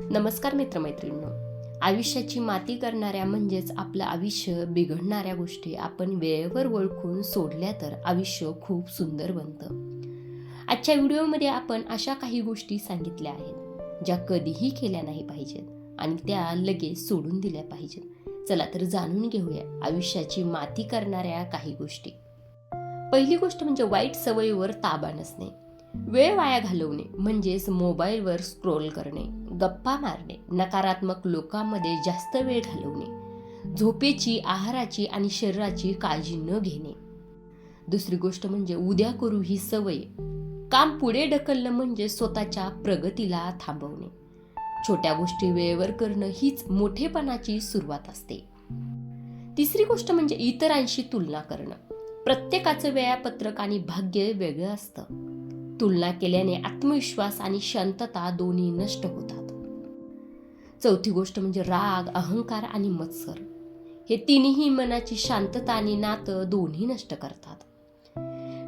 नमस्कार मित्रमैत्रिणींनो. आयुष्याची माती करणाऱ्या म्हणजेच आपलं आयुष्य बिघडणाऱ्या गोष्टी आपण वेळेवर ओळखून सोडल्या तर आयुष्य खूप सुंदर बनतं. आजच्या व्हिडिओमध्ये आपण अशा काही गोष्टी सांगितल्या आहेत ज्या कधीही केल्या नाही पाहिजेत आणि त्या लगेच सोडून दिल्या पाहिजेत. चला तर जाणून घेऊया आयुष्याची माती करणाऱ्या काही गोष्टी. पहिली गोष्ट म्हणजे वाईट सवयीवर ताबा नसणे. वेळ वाया घालवणे म्हणजेच मोबाईलवर स्क्रोल करणे. गप्पा मारणे नकारात्मक लोकांमध्ये जास्त वेळ घालवणे झोपेची आहाराची आणि शरीराची काळजी न घेणे. दुसरी गोष्ट म्हणजे उद्या करू ही सवय. काम पुढे ढकलणं म्हणजे स्वतःच्या प्रगतीला थांबवणे. छोट्या गोष्टी वेळेवर करणं हीच मोठेपणाची सुरुवात असते. तिसरी गोष्ट म्हणजे इतरांशी तुलना करणं. प्रत्येकाचं वेळापत्रक आणि भाग्य वेगळं असतं. तुलना केल्याने आत्मविश्वास आणि शांतता दोन्ही नष्ट होतात. चौथी गोष्ट म्हणजे राग अहंकार आणि मत्सर. हे तिन्ही मनाची शांतता आणि नातं दोन्ही नष्ट करतात.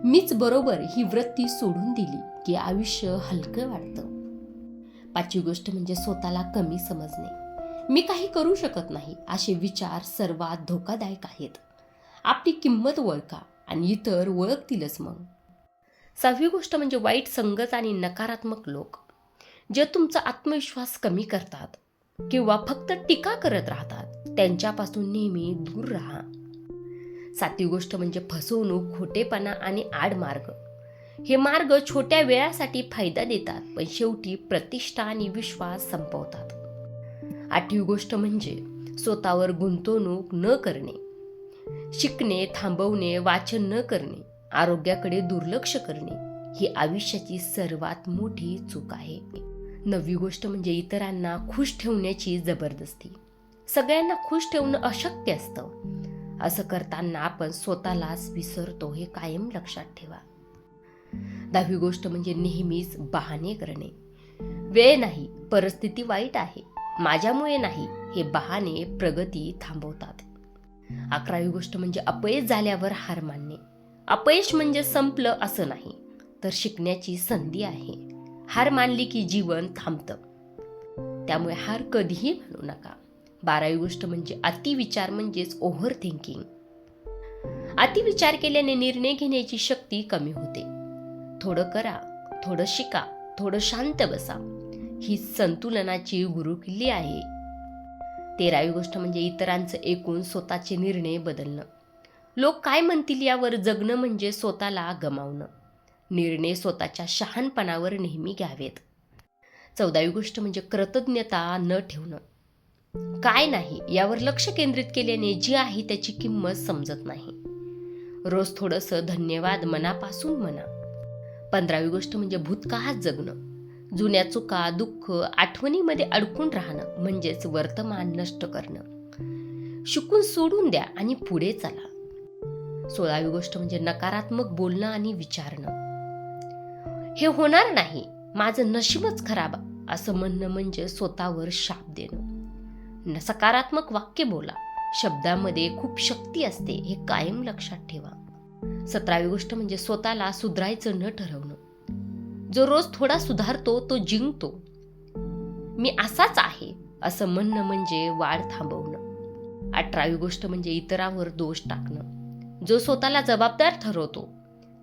मीच बरोबर ही वृत्ती सोडून दिली की आयुष्य हलकं वाटतं. पाचवी गोष्ट म्हणजे स्वतःला कमी समजणे. मी काही करू शकत नाही असे विचार सर्वात धोकादायक आहेत. आपली किंमत ओळखा आणि इतर ओळखतीलच मग. सहावी गोष्ट म्हणजे वाईट संगत आणि नकारात्मक लोक. जे तुमचा आत्मविश्वास कमी करतात किंवा फक्त टीका करत राहतात त्यांच्यापासून नेहमी दूर राहा. सातवी गोष्ट म्हणजे फसवणूक खोटेपणा आणि आडमार्ग हे मार्ग छोट्या वेळासाठी फायदा देतात पण शेवटी प्रतिष्ठा आणि विश्वास संपवतात. आठवी गोष्ट म्हणजे स्वतःवर गुंतवणूक न करणे. शिकणे थांबवणे वाचन न करणे आरोग्याकडे दुर्लक्ष करणे ही आयुष्याची सर्वात मोठी चूक आहे. नववी गोष्ट म्हणजे इतरांना खुश ठेवण्याची जबरदस्ती. सगळ्यांना खुश ठेवणं अशक्य असतं. असं करताना आपण स्वतःलाच विसरतो हे कायम लक्षात ठेवा. दहावी गोष्ट म्हणजे नेहमीच बहाणे करणे. वेळ नाही परिस्थिती वाईट आहे माझ्यामुळे नाही हे बहाणे प्रगती थांबवतात. अकरावी गोष्ट म्हणजे अपयश झाल्यावर हार मानणे. अपयश म्हणजे संपलं असं नाही तर शिकण्याची संधी आहे. हार मानली की जीवन थांबतं. त्यामुळे हार कधीही म्हणू नका. बारावी गोष्ट म्हणजे अतिविचार म्हणजेच ओव्हर थिंकिंग अतिविचार केल्याने निर्णय घेण्याची शक्ती कमी होते. थोडं करा थोडं शिका थोडं शांत बसा. ही संतुलनाची गुरुकिल्ली आहे. तेरावी गोष्ट म्हणजे इतरांचं ऐकून स्वतःचे निर्णय बदलणं. लोक काय म्हणतील यावर जगणं म्हणजे स्वतःला गमावणं. निर्णय स्वतःच्या शहाणपणावर नेहमी घ्यावेत. चौदावी गोष्ट म्हणजे कृतज्ञता न ठेवणं. काय नाही यावर लक्ष केंद्रित केल्याने जी आहे त्याची किंमत समजत नाही. रोज थोडंसं धन्यवाद मनापासून म्हणा. पंधरावी गोष्ट म्हणजे भूतकाळात जगणं. जुन्या चुका दुःख आठवणीमध्ये अडकून राहणं म्हणजेच वर्तमान नष्ट करणं. शिकून सोडून द्या आणि पुढे चला. सोळावी गोष्ट म्हणजे नकारात्मक बोलणं आणि विचारणं. हे होणार नाही. माझं नशीबच खराब असं म्हणणं म्हणजे स्वतःवर शाप देणं. न- सकारात्मक वाक्य बोला. शब्दामध्ये खूप शक्ती असते हे कायम लक्षात ठेवा. सतरावी गोष्ट म्हणजे स्वतःला सुधारायचं न ठरवणं. जो रोज थोडा सुधारतो तो जिंकतो. मी असाच आहे असं म्हणणं म्हणजे वाढ थांबवणं. अठरावी गोष्ट म्हणजे इतरांवर दोष टाकणं. जो स्वतःला जबाबदार ठरवतो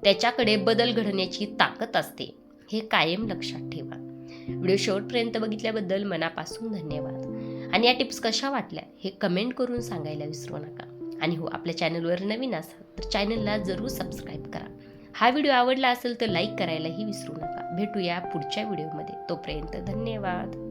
त्याच्याकडे बदल घडण्याची ताकद असते. हे कायम लक्षात ठेवा. व्हिडिओ शेवटपर्यंत बघितल्याबद्दल मनापासून धन्यवाद. आणि या टिप्स कशा वाटल्या हे कमेंट करून सांगायला विसरू नका. आणि हो आपल्या चॅनलवर नवीन असाल तर चॅनलला जरूर सबस्क्राईब करा. हा व्हिडिओ आवडला असेल तर लाईक करायलाही विसरू नका. भेटूया पुढच्या व्हिडिओमध्ये. तोपर्यंत धन्यवाद.